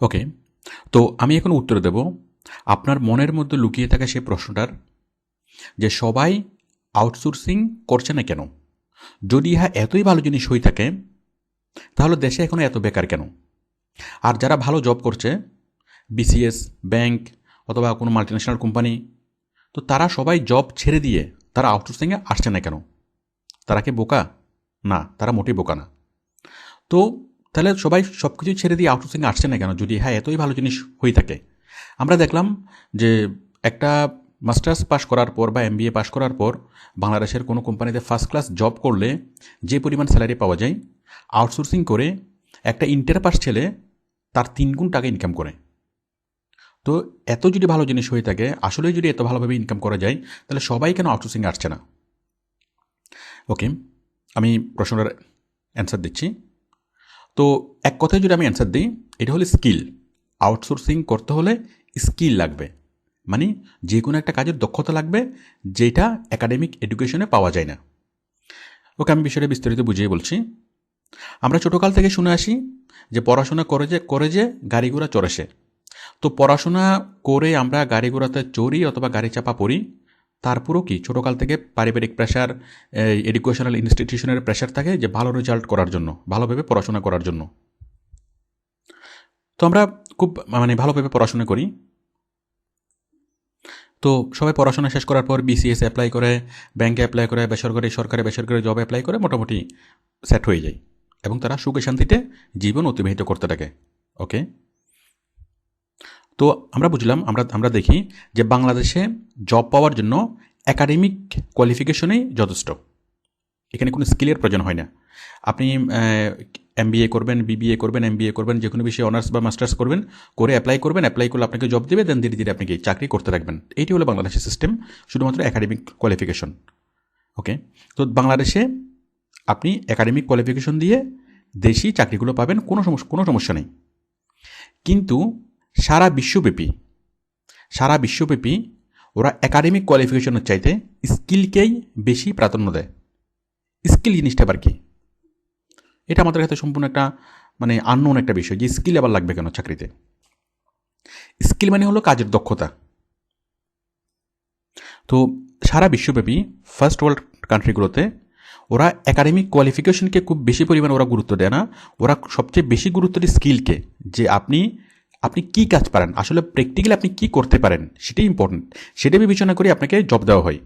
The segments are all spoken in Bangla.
ওকে, তো আমি এখন উত্তর দেব। আপনার মনের মধ্যে লুকিয়ে থাকা সেই প্রশ্নটার যে সবাই আউটসোর্সিং করছে না কেন? যদি ইহা এতই ভালো জিনিস হয়ে থাকে, তাহলে দেশে এখনও এত বেকার কেন? আর যারা ভালো জব করছে বিসিএস ব্যাংক অথবা কোনো মাল্টিন্যাশনাল কোম্পানি তো তারা সবাই জব ছেড়ে দিয়ে তারা আউটসোর্সিংয়ে আসছে না কেন? তারা কি বোকা? না, তারা মোটেই বোকা না। তো তাহলে সবাই সব কিছু ছেড়ে দিয়ে আউটসোর্সিংয়ে আসছে না কেন? যদি হ্যাঁ এতই ভালো জিনিস হয়ে থাকে। আমরা দেখলাম যে একটা মাস্টার্স পাশ করার পর বা এমবিএ পাশ করার পর বাংলাদেশের কোনো কোম্পানিতে ফার্স্ট ক্লাস জব করলে যে পরিমাণ স্যালারি পাওয়া যায় আউটসোর্সিং করে একটা ইন্টার পাস ছেলে তার তিন গুণ টাকা ইনকাম করে। তো এত যদি ভালো জিনিস হয়ে থাকে আসলেই যদি এত ভালোভাবে ইনকাম করা যায়, তাহলে সবাই কেন আউটসোর্সিংয়ে আসছে না? ওকে আমি প্রশ্নটার অ্যান্সার দিচ্ছি। তো এক কথায় যদি আমি অ্যান্সার দিই, এটা হলো স্কিল আউটসোর্সিং করতে হলে স্কিল লাগবে। মানে যে কোনো একটা কাজের দক্ষতা লাগবে, যেটা একাডেমিক এডুকেশনে পাওয়া যায় না। ওকে, আমি বিষয়টা বিস্তারিত বুঝিয়ে বলছি। আমরা ছোটোকাল থেকে শুনে আসি যে পড়াশোনা করে যে করে যে গাড়ি ঘোড়া চড়েছে তো পড়াশোনা করে আমরা গাড়ি ঘোড়াতে চড়ি অথবা গাড়ি চাপা পড়ি তারপরও কি? ছোটোকাল থেকে পারিবারিক প্রেশার এডুকেশনাল ইনস্টিটিউশনের প্রেশার থাকে যে ভালো রেজাল্ট করার জন্য, ভালোভাবে পড়াশোনা করার জন্য। তো আমরা খুব মানে ভালোভাবে পড়াশোনা করি। তো সবাই পড়াশোনা শেষ করার পর বিসিএস অ্যাপ্লাই করে ব্যাংকে অ্যাপ্লাই করে, বেসরকারি, সরকারি, বেসরকারি জব অ্যাপ্লাই করে মোটামুটি সেট হয়ে যায় এবং তারা সুখে শান্তিতে জীবন অতিবাহিত করতে থাকে। ওকে তো আমরা বুঝলাম, আমরা আমরা দেখি যে বাংলাদেশে জব পাওয়ার জন্য একাডেমিক কোয়ালিফিকেশনেই যথেষ্ট। এখানে কোনো স্কিলের প্রয়োজন হয় না। আপনি এম করবেন বিবিএ করবেন এম করবেন যে কোনো বিষয়ে অনার্স বা মাস্টার্স করবেন, করে অ্যাপ্লাই করবেন অ্যাপ্লাই করলে আপনাকে জব দেবে দেন ধীরে ধীরে আপনি কি চাকরি করতে রাখবেন এইটি হলো বাংলাদেশের সিস্টেম শুধুমাত্র একাডেমিক কোয়ালিফিকেশন ওকে? তো বাংলাদেশে আপনি একাডেমিক কোয়ালিফিকেশন দিয়ে দেশি চাকরিগুলো পাবেন, কোনো সমস্যা কোনো সমস্যা নেই। কিন্তু সারা বিশ্বব্যাপী সারা বিশ্বব্যাপী ওরা একাডেমিক কোয়ালিফিকেশনের চাইতে স্কিলকেই বেশি প্রাধান্য দেয়। স্কিল জিনিসটা আবার কি? এটা আমাদের কাছে সম্পূর্ণ একটা মানে আননোন একটা বিষয় যে স্কিল আবার লাগবে কেন চাকরিতে? স্কিল মানে হলো কাজের দক্ষতা। তো সারা বিশ্বব্যাপী ফার্স্ট ওয়ার্ল্ড কান্ট্রিগুলোতে ওরা একাডেমিক কোয়ালিফিকেশনকে খুব বেশি পরিমাণে ওরা গুরুত্ব দেয় না। ওরা সবচেয়ে বেশি গুরুত্ব দেয় স্কিলকে যে আপনি আপনি কি কাজ পারেন? আসলে প্র্যাকটিক্যালি আপনি কি করতে পারেন? সেটাই ইম্পর্টেন্ট সেটা বিবেচনা করে আপনাকে জব দেওয়া হয়।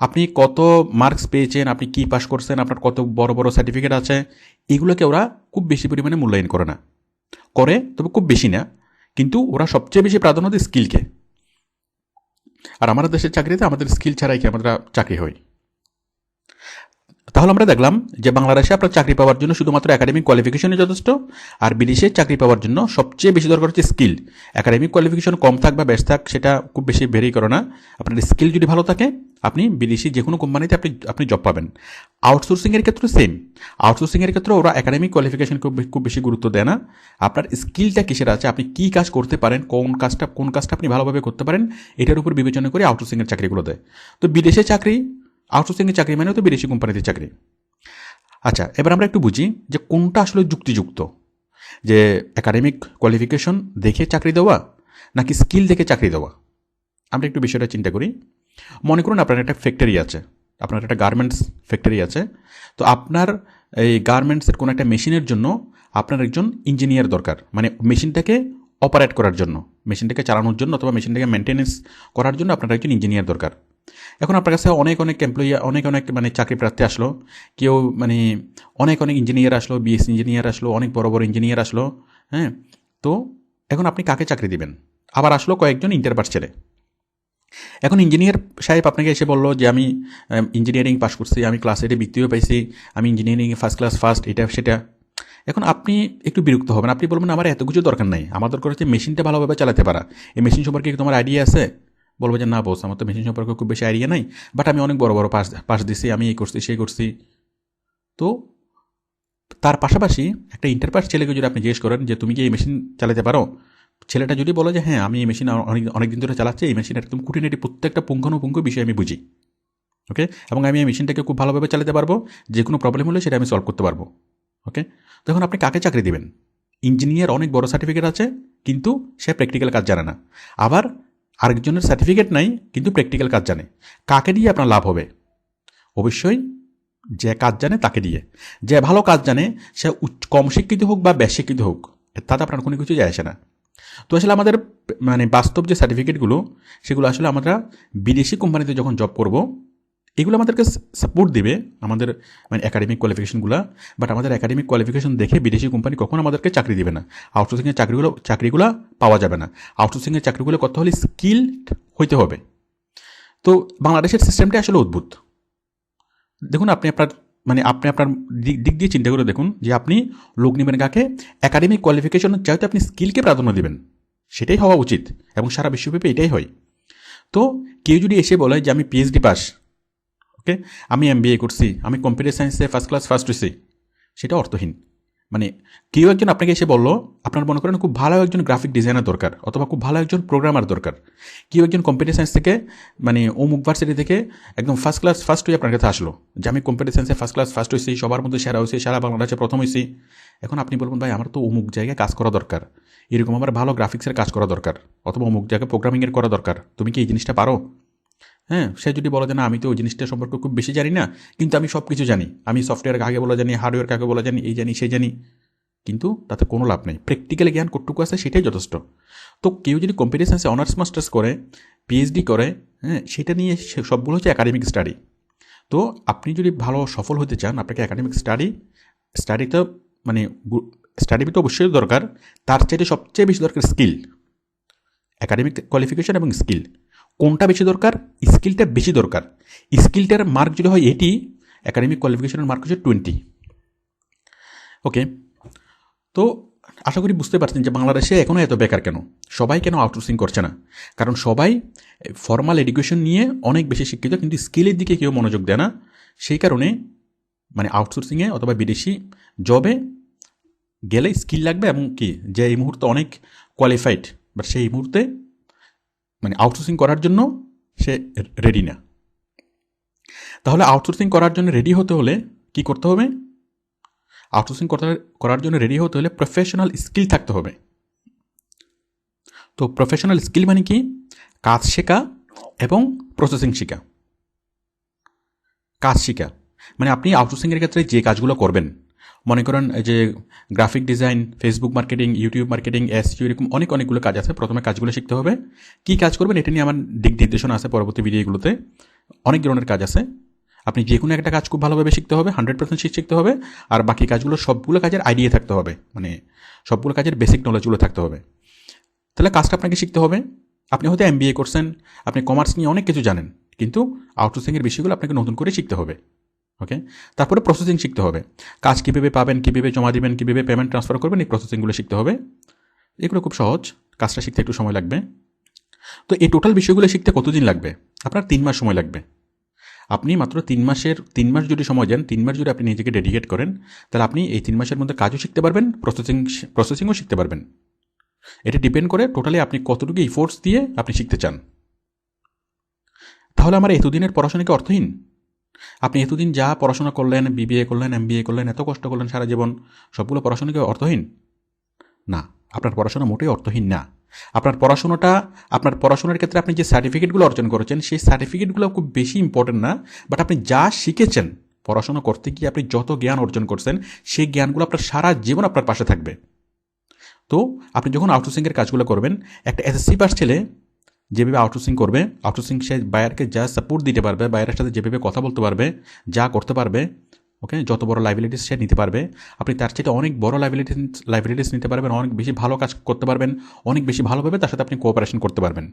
আপনি কত মার্কস পেয়েছেন? আপনি কি পাস করছেন? আপনার কত বড় বড় সার্টিফিকেট আছে? এগুলোকে ওরা খুব বেশি পরিমাণে মূল্যায়ন করে না। করে, তবে খুব বেশি না। কিন্তু ওরা সবচেয়ে বেশি প্রাধান্য দেয় স্কিলকে আর আমাদের দেশের চাকরিতে আমাদের স্কিল ছাড়াই কি আমাদের চাকরি হয়? তাহলে আমরা দেখলাম যে বাংলাদেশে আপনার চাকরি পাওয়ার জন্য শুধুমাত্র একাডেমিক কোয়ালিফিকেশনই যথেষ্ট, আর বিদেশে চাকরি পাওয়ার জন্য সবচেয়ে বেশি দরকার হচ্ছে স্কিল একাডেমিক কোয়ালিফিকেশন কম থাক বা বেশ থাক, সেটা খুব বেশি ভেরি করে না। আপনার স্কিল যদি ভালো থাকে, আপনি বিদেশি যে কোনো কোম্পানিতে আপনি আপনি জব পাবেন। আউটসোর্সিংয়ের ক্ষেত্রে সেম আউটসোর্সিংয়ের ক্ষেত্রে ওরা একাডেমিক কোয়ালিফিকেশন খুব খুব বেশি গুরুত্ব দেয় না। আপনার স্কিলটা কিসের আছে? আপনি কী কাজ করতে পারেন? কোন কাজটা কোন কাজটা আপনি ভালোভাবে করতে পারেন? এটার উপর বিবেচনা করে আউটসোর্সিংয়ের চাকরিগুলো দেয়। তো বিদেশে চাকরি আউটসোর্সিংয়ের চাকরি মানেও তো বিদেশি কোম্পানিতে চাকরি। আচ্ছা এবার আমরা একটু বুঝি যে কোনটা আসলে যুক্তিযুক্ত? যে একাডেমিক কোয়ালিফিকেশন দেখে চাকরি দেওয়া নাকি স্কিল দেখে চাকরি দেওয়া? আমরা একটু বিষয়টা চিন্তা করি। মনে করুন আপনার একটা ফ্যাক্টরি আছে, আপনার একটা গার্মেন্টস ফ্যাক্টরি আছে, তো আপনার এই গার্মেন্টসের কোনো একটা মেশিনের জন্য আপনার একজন ইঞ্জিনিয়ার দরকার মানে মেশিনটাকে অপারেট করার জন্য, মেশিনটাকে চালানোর জন্য অথবা মেশিনটাকে মেনটেনেন্স করার জন্য আপনার একজন ইঞ্জিনিয়ার দরকার। এখন আপনার কাছে অনেক অনেক এমপ্লয়ি অনেক অনেক মানে চাকরি প্রার্থী আসলো। কেউ মানে অনেক অনেক ইঞ্জিনিয়ার আসলো বিএস ইঞ্জিনিয়ার আসলো, অনেক বড় বড় ইঞ্জিনিয়ার আসলো হ্যাঁ? তো এখন আপনি কাকে চাকরি দিবেন? আবার আসলো কয়েকজন ইন্টারপাস ছেলে। এখন ইঞ্জিনিয়ার সাহেব আপনাকে এসে বলল যে, আমি ইঞ্জিনিয়ারিং পাস করছি, আমি ক্লাস এইটে বৃত্তিও পাইছি, আমি ইঞ্জিনিয়ারিং ফার্স্ট ক্লাস ফার্স্ট এটা, সেটা। এখন আপনি একটু বিরক্ত হবেন। আপনি বলবেন, আমার এত কিছু দরকার নাই। আমার দরকার হচ্ছে মেশিনটা ভালোভাবে চালাতে পারা। এই মেশিন সম্পর্কে তোমার আইডিয়া আছে? বলব যে না বস আমার তো মেশিন সম্পর্কে খুব বেশি আইডিয়া নাই বাট আমি অনেক বড় বড় পাস পাস দিছি, আমি এই করছি, সেই করছি। তো তার পাশাপাশি একটা ইন্টারপাস ছেলেকে যদি আপনি জিজ্ঞেস করেন যে, তুমি কি এই মেশিন চালাতে পারো? ছেলেটা যদি বলে যে হ্যাঁ আমি এই মেশিন অনেক অনেক দিন ধরে চালাচ্ছি, এই মেশিনের একদম খুঁটিনাটি প্রত্যেকটা পুঙ্খানুপুঙ্খ বিষয় আমি বুঝি ওকে এবং আমি এই মেশিনটাকে খুব ভালোভাবে চালাতে পারব, যে কোনো প্রবলেম হলে সেটা আমি সলভ করতে পারব ওকে তখন আপনি কাকে চাকরি দেবেন? ইঞ্জিনিয়ার অনেক বড় সার্টিফিকেট আছে, কিন্তু সে প্র্যাকটিক্যাল কাজ জানে না। আবার আরেকজনের সার্টিফিকেট নাই, কিন্তু প্র্যাকটিক্যাল কাজ জানে। কাকে দিয়ে আপনার লাভ হবে? অবশ্যই যে কাজ জানে তাকে দিয়ে। যে ভালো কাজ জানে, সে কম শিক্ষিত হোক বা বেশ শিক্ষিত হোক তাতে আপনার কোনো কিছু যায় আসে না। তো আসলে আমাদের মানে বাস্তব যে সার্টিফিকেটগুলো সেগুলো আসলে আমরা বিদেশি কোম্পানিতে যখন জব করব এগুলো আমাদেরকে সাপোর্ট দেবে আমাদের মানে একাডেমিক কোয়ালিফিকেশনগুলো বাট আমাদের একাডেমিক কোয়ালিফিকেশন দেখে বিদেশি কোম্পানি কখনো আমাদেরকে চাকরি দেবে না। আউটসোর্সিংয়ের চাকরিগুলো চাকরিগুলো পাওয়া যাবে না। আউটসোর্সিংয়ের চাকরিগুলো করতে হলে স্কিলড হইতে হবে। তো বাংলাদেশের সিস্টেমটা আসলে অদ্ভুত। দেখুন, আপনি আপনার মানে আপনি আপনার দিক দিক দিয়ে চিন্তা করে দেখুন যে আপনি লোক নেবেন কাকে একাডেমিক কোয়ালিফিকেশনের চাইতে আপনি স্কিলকে প্রাধান্য দেবেন। সেটাই হওয়া উচিত এবং সারা বিশ্বব্যাপী এটাই হয়। তো কেউ যদি এসে বলে যে আমি পিএইচডি পাস ওকে আমি এম করছি, আমি কম্পিউটার সায়েন্সে ফার্স্ট ক্লাস ফার্স্ট হয়েছি সেটা অর্থহীন। মানে কেউ একজন আপনাকে এসে বলল, আপনার মনে করেন খুব ভালো একজন গ্রাফিক ডিজাইনার দরকার, অথবা খুব ভালো একজন প্রোগ্রামার দরকার। কেউ একজন কম্পিউটার সায়েন্স থেকে মানে অমুক ভার্সিটি থেকে একদম ফার্স্ট ক্লাস ফার্স্ট হয়ে আপনার কাছে আসলো, যে আমি কম্পিউটার সায়েন্সে ফার্স্ট ক্লাস ফার্স্ট হয়েছি সবার মধ্যে সেরা হয়েছি, সারা বাংলাদেশে প্রথম হয়েছি। এখন আপনি বলবেন, ভাই, আমার তো অমুক জায়গায় কাজ করা দরকার, এরকম আমার ভালো গ্রাফিক্সের কাজ করা দরকার, অথবা অমুক জায়গায় প্রোগ্রামিংয়ের করা দরকার, তুমি কি এই জিনিসটা পারো? হ্যাঁ সে যদি বলা যে না, আমি তো ওই জিনিসটা সম্পর্কে খুব বেশি জানি না, কিন্তু আমি সব কিছু জানি। আমি সফটওয়্যার কাকে বলা জানি হার্ডওয়্যার কাকে বলা জানি, এই জানি, সে জানি। কিন্তু তাতে কোনো লাভ নেই। প্র্যাকটিক্যাল জ্ঞান কতটুকু আছে সেটাই যথেষ্ট। তো কেউ যদি কম্পিউটার সায়েন্সে অনার্স মাস্টার্স করে পিএইচডি করে হ্যাঁ সেটা নিয়ে সবগুলো হচ্ছে একাডেমিক স্টাডি তো আপনি যদি ভালো, সফল হতে চান, আপনাকে একাডেমিক স্টাডি স্টাডিতে মানে স্টাডি তো অবশ্যই দরকার, তার চাইতে সবচেয়ে বেশি দরকার স্কিল একাডেমিক কোয়ালিফিকেশন এবং স্কিল কোনটা বেশি দরকার? স্কিলটা বেশি দরকার। স্কিলটার মার্ক যদি হয় এটি একাডেমিক কোয়ালিফিকেশনের মার্ক হচ্ছে টোয়েন্টি ওকে তো আশা করি বুঝতে পারছেন যে বাংলাদেশে এখনও এত বেকার কেন? সবাই কেন আউটসোর্সিং করছে না? কারণ সবাই ফর্মাল এডুকেশন নিয়ে অনেক বেশি শিক্ষিত, কিন্তু স্কিলের দিকে কেউ মনোযোগ দেয় না। সেই কারণে মানে আউটসোর্সিংয়ে অথবা বিদেশি জবে গেলে স্কিল লাগবে এবং কি? যে এই মুহূর্তে অনেক কোয়ালিফাইড বাট সেই মুহূর্তে মানে আউটসোর্সিং করার জন্য সে রেডি না। তাহলে আউটসোর্সিং করার জন্য রেডি হতে হলে কি করতে হবে? আউটসোর্সিং করার জন্য রেডি হতে হলে প্রফেশনাল স্কিল থাকতে হবে। তো প্রফেশনাল স্কিল মানে কি? কাজ শেখা এবং প্রসেসিং শেখা। কাজ শেখা। মানে আপনি আউটসোর্সিংয়ের ক্ষেত্রে যে কাজগুলো করবেন মনে করেন যে graphic design Facebook marketing YouTube marketing S এরকম অনেক, অনেকগুলো কাজ আছে। প্রথমে কাজগুলো শিখতে হবে। কী কাজ করবেন এটা নিয়ে আমার দিক নির্দেশনা আছে পরবর্তী ভিডিওগুলোতে অনেক ধরনের কাজ আছে। আপনি যে কোনো একটা কাজ খুব ভালোভাবে শিখতে হবে হান্ড্রেড পার্সেন্ট শিখতে হবে। আর বাকি কাজগুলো সবগুলো কাজের আইডিয়া থাকতে হবে। মানে সবগুলো কাজের বেসিক নলেজগুলো থাকতে হবে। তাহলে কাজটা আপনাকে শিখতে হবে। আপনি হয়তো এম করছেন, আপনি কমার্স নিয়ে অনেক কিছু জানেন, কিন্তু আউটসোর্সিংয়ের বিষয়গুলো আপনাকে নতুন করে শিখতে হবে। ওকে তারপরে প্রসেসিং শিখতে হবে। কাজ কীভাবে পাবেন, কীভাবে জমা দিবেন, কীভাবে পেমেন্ট ট্রান্সফার করবেন, এই প্রসেসিংগুলো শিখতে হবে। এগুলো খুব সহজ। কাজটা শিখতে একটু সময় লাগবে। তো এই টোটাল বিষয়গুলো শিখতে কতদিন লাগবে? আপনার তিন মাস সময় লাগবে। আপনি মাত্র তিন মাসের, তিন মাস যদি সময় দেন, তিন মাস যদি আপনি নিজেকে ডেডিকেট করেন, তাহলে আপনি এই তিন মাসের মধ্যে কাজও শিখতে পারবেন প্রসেসিং প্রসেসিংও শিখতে পারবেন। এটা ডিপেন্ড করে টোটালি আপনি কতটুকু ইফোর্টস দিয়ে আপনি শিখতে চান। তাহলে আমার এতদিনের পড়াশোনা কি অর্থহীন? আপনি এতদিন যা পড়াশোনা করলেন বিবিএ করলেন এম করলেন, এত কষ্ট করলেন সারা জীবন, সবগুলো পড়াশোনা কি অর্থহীন? না, আপনার পড়াশোনা মোটেই অর্থহীন না। আপনার পড়াশোনাটা, আপনার পড়াশোনার ক্ষেত্রে আপনি যে সার্টিফিকেটগুলো অর্জন করেছেন, সেই সার্টিফিকেটগুলো খুব বেশি ইম্পর্টেন্ট না বাট আপনি যা শিখেছেন, পড়াশোনা করতে গিয়ে আপনি যত জ্ঞান অর্জন করছেন, সেই জ্ঞানগুলো আপনার সারা জীবন আপনার পাশে থাকবে। তো, আপনি যখন আউটসোর্সিংয়ের কাজগুলো করবেন, একটা এসএসসি পাস ছেলে যেভাবে আউটসোর্সিং করবে আউটসোর্সিং সে বায়ারকে যা সাপোর্ট দিতে পারবে বায়ারের সাথে যেভাবে কথা বলতে পারবে, যা করতে পারবে ওকে যত বড় লাইবিলিটিস সে নিতে পারবে, আপনি তার চেয়ে অনেক বড় লাইবিলিটিস লাইবিলিটিস নিতে পারবেন, অনেক বেশি ভালো কাজ করতে পারবেন, অনেক বেশি ভালোভাবে তার সাথে আপনি কোঅপারেশন করতে পারবেন।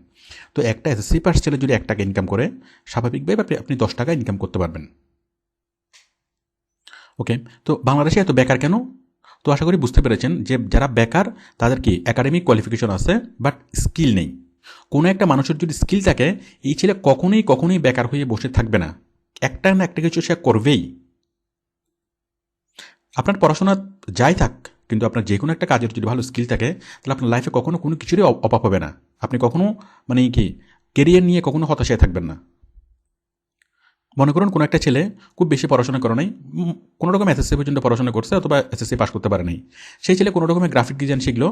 তো একটা এসএসসি পাস ছেলে যদি এক টাকা ইনকাম করে, স্বাভাবিকভাবে আপনি আপনি দশ টাকা ইনকাম করতে পারবেন। ওকে তো বাংলাদেশে এত বেকার কেন? তো আশা করি বুঝতে পেরেছেন যে যারা বেকার, তাদের কি একাডেমিক কোয়ালিফিকেশন আছে বাট স্কিল নেই। কোনো একটা মানুষের যদি স্কিল থাকে, এই ছেলে কখনোই কখনোই বেকার হয়ে বসে থাকবে না। একটা না একটা কিছু সে করবেই। আপনার পড়াশোনা যাই থাক, কিন্তু আপনার যে কোনো একটা কাজের যদি ভালো স্কিল থাকে, তাহলে আপনার লাইফে কখনো কোনো কিছুরই অভাব হবে না। আপনি কখনো মানে কি কেরিয়ার নিয়ে কখনো হতাশায় থাকবেন না। মনে করুন কোনো একটা ছেলে খুব বেশি পড়াশোনা করে নাই কোনো রকম এসএসসি পর্যন্ত পড়াশোনা করছে অথবা এসএসসি পাস করতে পারে নাই। সেই ছেলে কোনো রকমের গ্রাফিক ডিজাইন শিখলো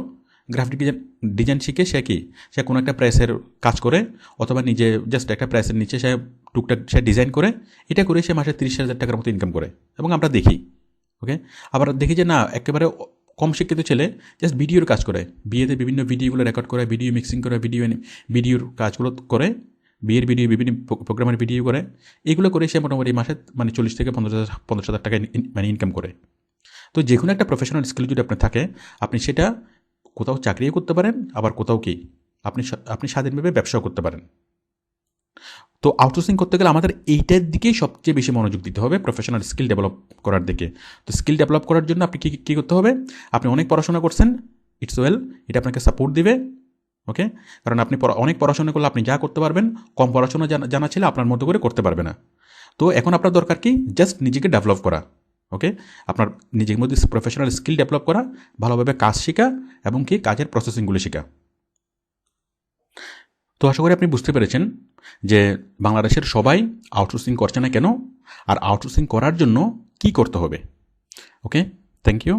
গ্রাফিক ডিজাইন ডিজাইন শিখে সে কি? সে কোনো একটা প্রেসের কাজ করে অথবা নিজে জাস্ট একটা প্রেসের নিচে সে টুকটাক সে ডিজাইন করে, এটা করে সে মাসে তিরিশ হাজার টাকার মতো ইনকাম করে। এবং আমরা দেখি ওকে আবার দেখি যে না, একেবারে কম শিক্ষিত ছেলে জাস্ট ভিডিওর কাজ করে। বিয়েতে বিভিন্ন ভিডিওগুলো রেকর্ড করে ভিডিও মিক্সিং করে ভিডিও ভিডিওর কাজগুলো করে, বিয়ের ভিডিও বিভিন্ন প্রোগ্রামের ভিডিও করে, এগুলো করে সে মোটামুটি মাসে মানে চল্লিশ থেকে পঞ্চাশ হাজার পঞ্চাশ হাজার টাকা মানে ইনকাম করে। তো যে কোনো একটা প্রফেশনাল স্কিল যদি আপনার থাকে, আপনি সেটা কোথাও চাকরিও করতে পারেন, আবার কোথাও কি? আপনি আপনি স্বাধীনভাবে ব্যবসাও করতে পারেন। তো আউটসোর্সিং করতে গেলে আমাদের এইটার দিকেই সবচেয়ে বেশি মনোযোগ দিতে হবে প্রফেশনাল স্কিল ডেভেলপ করার দিকে। তো স্কিল ডেভেলপ করার জন্য আপনি কী কী করতে হবে? আপনি অনেক পড়াশোনা করছেন ইটস ওয়েল এটা আপনাকে সাপোর্ট দিবে ওকে কারণ আপনি অনেক পড়াশোনা করলে আপনি যা করতে পারবেন, কম পড়াশোনা জানা ছিল আপনার মতো করে করতে পারবে না। তো এখন আপনার দরকার কি? জাস্ট নিজেকে ডেভেলপ করা। ওকে আপনার নিজের মধ্যে প্রফেশনাল স্কিল ডেভেলপ করা, ভালোভাবে কাজ শেখা এবং কি কাজের প্রসেসিংগুলো শেখা। তো আশা করি আপনি বুঝতে পেরেছেন যে বাংলাদেশের সবাই আউটসোর্সিং করছে না কেন? আর আউটসোর্সিং করার জন্য কি করতে হবে? Okay thank you